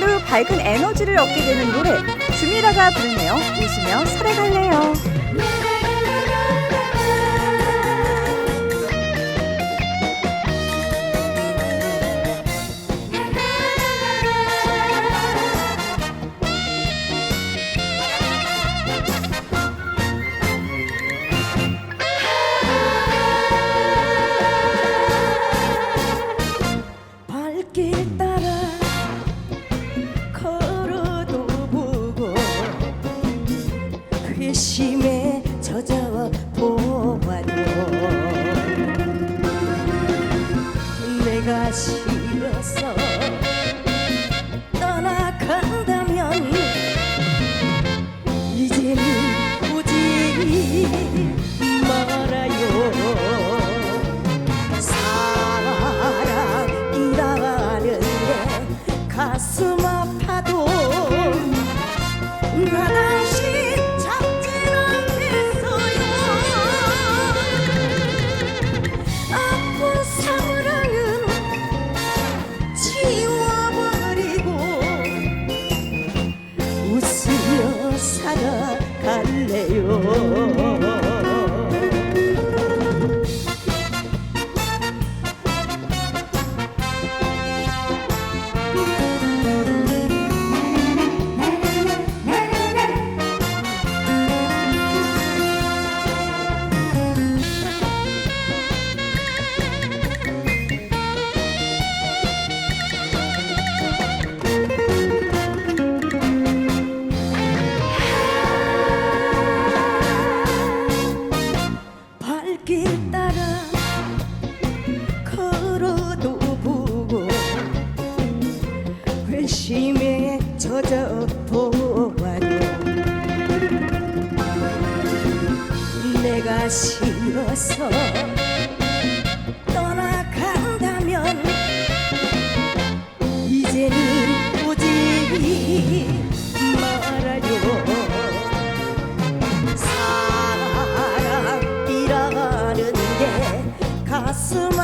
하루하루 밝은 에너지를 얻게 되는 노래 주미라가 부르네요. 웃으며 살아갈래요. 말아요. 사랑이라는 게 가슴 아파도 나 다시 잡진 않겠어요. 아픈 사랑은 지워버리고 웃으며 살아갈래요 꺼져 보아도 내가 싫어서 떠나간다면 이제는 오지 말아요. 사랑이라는 게 가슴